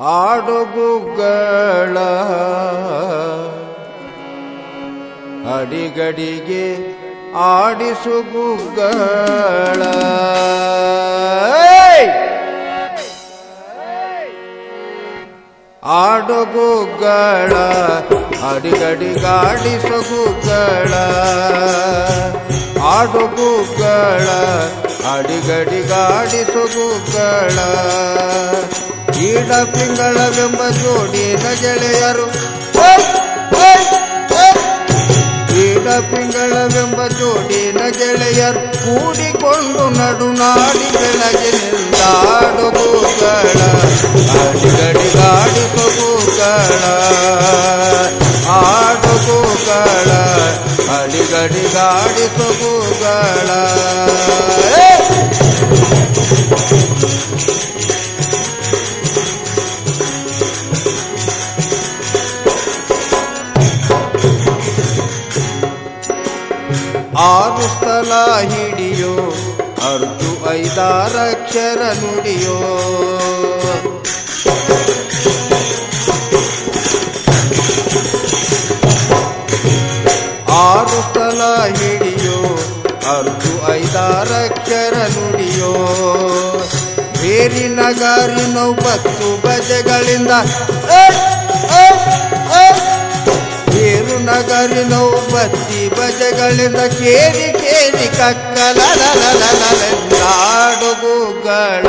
ಆಡುಗುಗಳ ಅಡಿಗಡಿಗೆ ಆಡಿಸುಗುಗಳ. ಆಡುಗುಗಳ ಅಡಿಗಡಿಗಾಡಿಸುಗುಗಳ. ಆಡುಗುಗಳ ಅಡಿಗಡಿಗಾಡಿಸುಗುಗಳ. ಈಡ ಪಿಂಗಳವೆಂಬ ಜೋಡಿನ ಗೆಳೆಯರು ಓಯ್, ಓಯ್, ಓಯ್. ಈಡ ಪಿಂಗಳವೆಂಬ ಜೋಡಿನ ಗೆಳೆಯರು ಕೂಡಿಕೊಂಡು ನಡುನಾಡಿ ಬೆಳಗ್ಗೆ ನಿಂದಾಡುಗುಗಳ ಅಡಿಗಡಿಗಾಡಿಸುಗುಗಳ ಆಡುಗುಗಳ ಅಡಿಗಡಿಗಾಡಿಸುಗುಗಳ ಏ! ಆರು ಸ್ಥಳ ಹಿಡಿಯೋ ಅರ್ಧು ಐದಾರಕ್ಷರ ನುಡಿಯೋ? ಆರು ಸ್ಥಳ ಹಿಡಿಯೋ ಅರ್ಧು ಐದಾರಕ್ಷರ ನುಡಿಯೋ? ಬೇರಿನ ಗಾರಿ ಬತ್ತು ಬಜೆಗಳಿಂದ ನಗರಿ ಬತ್ತಿ ಬಜಗಳಿಂದ ಕೇರಿ ಕೇರಿ ಕಕ್ಕಲಾಡುಗುಗಳ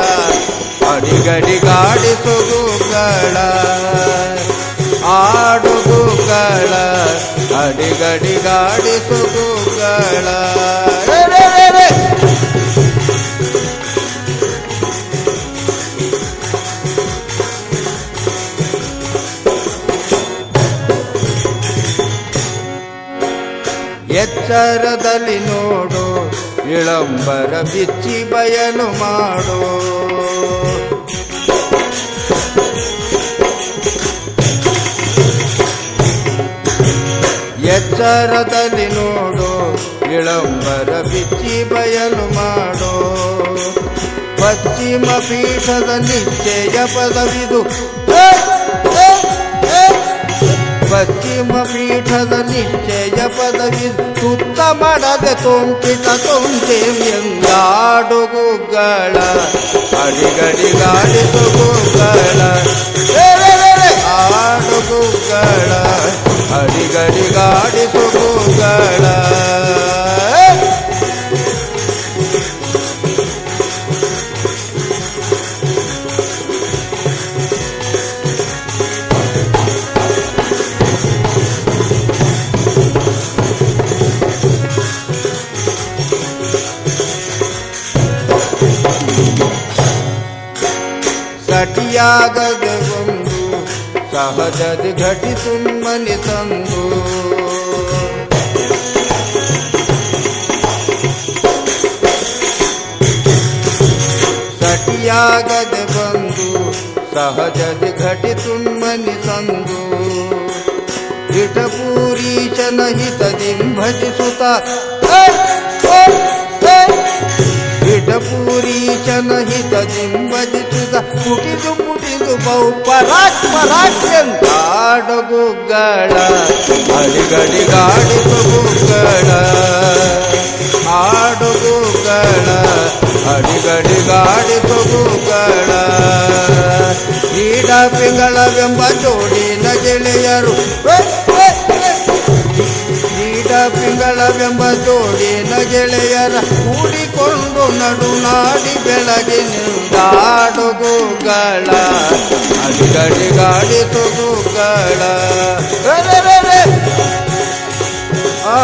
ಅಡಿಗಡಿಗಾಡಿಸುಗುಗಳ. ಆಡುಗುಗಳ. ಅಡಿಗಡಿಗಾಡಿಸುಗುಗಳ. ಎಚ್ಚರದಲ್ಲಿ ನೋಡು, ವಿಳಂಬರ ಬಿಚ್ಚಿ ಬಯಲು ಮಾಡು ಎಚ್ಚರದಲ್ಲಿ ನೋಡು, ವಿಳಂಬರ ಬಿಚ್ಚಿ ಬಯಲು ಮಾಡು ಪಶ್ಚಿಮ ಪೀಠದ ನಿಶ್ಚಯ ಪದವಿದು. ಪಶ್ಚಿಮ ಪೀಠದ ನಿಶ್ಚಯ ಪದವಿ ಸುತ್ತ ಮಾಡದೆ ತೊಂಕಿತ ತೊಂದೆ ಎಂದಾಡುಗುಗಳ ಅಡಿಗಡಿಗಾಡಿಸುಗುಗಳ ರೇ, ಆಡು ರೇ, ಅಡಿಗಡಿ ಆಡುಗುಗಳ ಅಡಿಗಡಿಗಾಡಿಸುಗುಗಳ ಸಟಿಯಾಗದೆ ಒಂದು ಸಹಜದ ಘಟಿಸು ಮನೆ ತಂದು ಸಟಿಯಾಗದೆ ಬಂದು ಸಹಜದ ಘಟಿಸು ಮನೆ ತಂದು ಹಿಟಪೂರೀಶನ ಹಿತದಿಂ ಭಜಿಸುತ್ತ ಏ, ಪುಟಿದು ಬಹು ಪರಾಕ್ ಪರಾಕ್ ಎಂದಾಡುಗುಗಳ ಅಡಿಗಡಿಗಾಡಿಸುಗುಗಳ ಆಡುಗುಗಳ ಅಡಿಗಡಿಗಾಡಿಸುಗುಗಳ ಕ್ರೀಡ ಪಿಂಗಳವೆಂಬ ಜೋಡಿನ ಗೆಳೆಯರು ಏ, ಏ, ಏ. ಕ್ರೀಡ ಪಿಂಗಳವೆಂಬ ಜೋಡಿನ ಗೆಳೆಯರ ಕೂಡಿಕೊಂಡು ನಡುನಾಡಿ ಬೆಳಗಿನಿಂದಾಡುಗುಗಳ ರೇ, ರೇ, ರೇ, ರೇ. ಆ